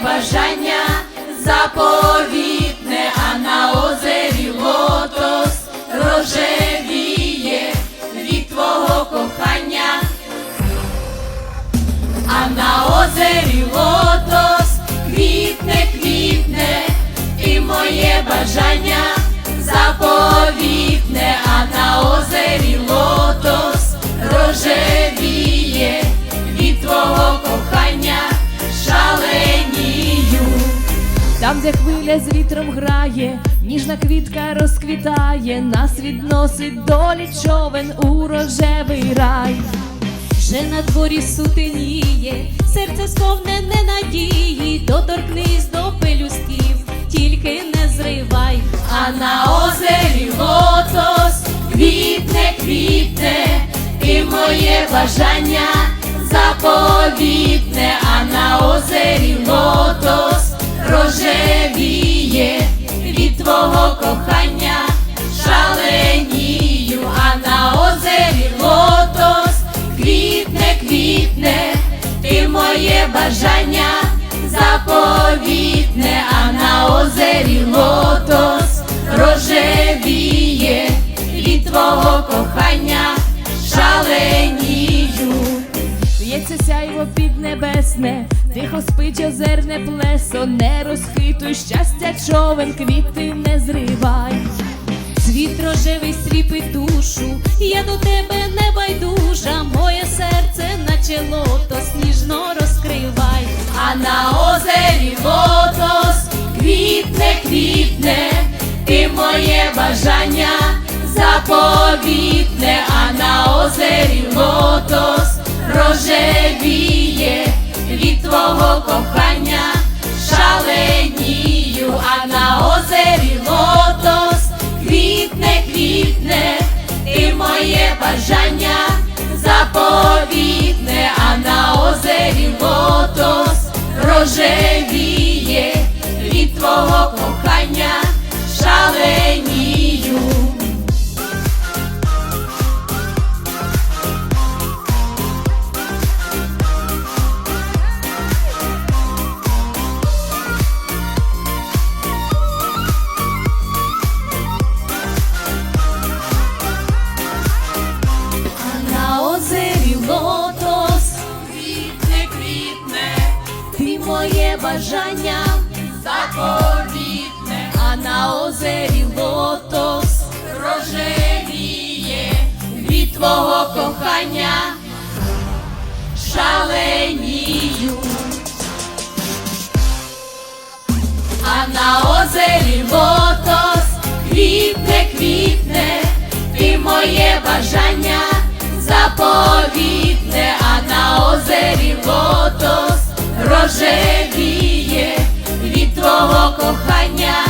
бажання заповітне, а на озері лотос рожевіє від твого кохання, а на озері лотос квітне, квітне, і моє бажання Там, де хвиля з вітром грає, ніжна квітка розквітає, нас відносить долі човен у рожевий рай. Вже на дворі сутеніє, серце сповнене надії, доторкнись до пелюстків, тільки не зривай. А на озері лотос квітне, квітне, і моє бажання заповітне, бажання заповітне, а на озері лотос рожевіє від твого кохання шаленію. Б'ється сяйво піднебесне, тихо спить озерне плесо, не розхитуй щастя човен, квіти не зривай. Світ рожевий сліпить душу, я до тебе не байдужа, моє серце наче лотос, ніжно розкривай. А на озері лотос квітне, квітне, і моє бажання заповітне, а на озері лотос рожевіє від твого кохання шаленію, а на озері лотос квітне, квітне, і моє бажання заповітне, а на озері лотос рожевіє від твого кохання моє бажання, заповітне, а на озері лотос, рожевіє від твого кохання. Шаленію. А на озері лотос квітне, квітне, ти моє бажання. Заповітне, кохання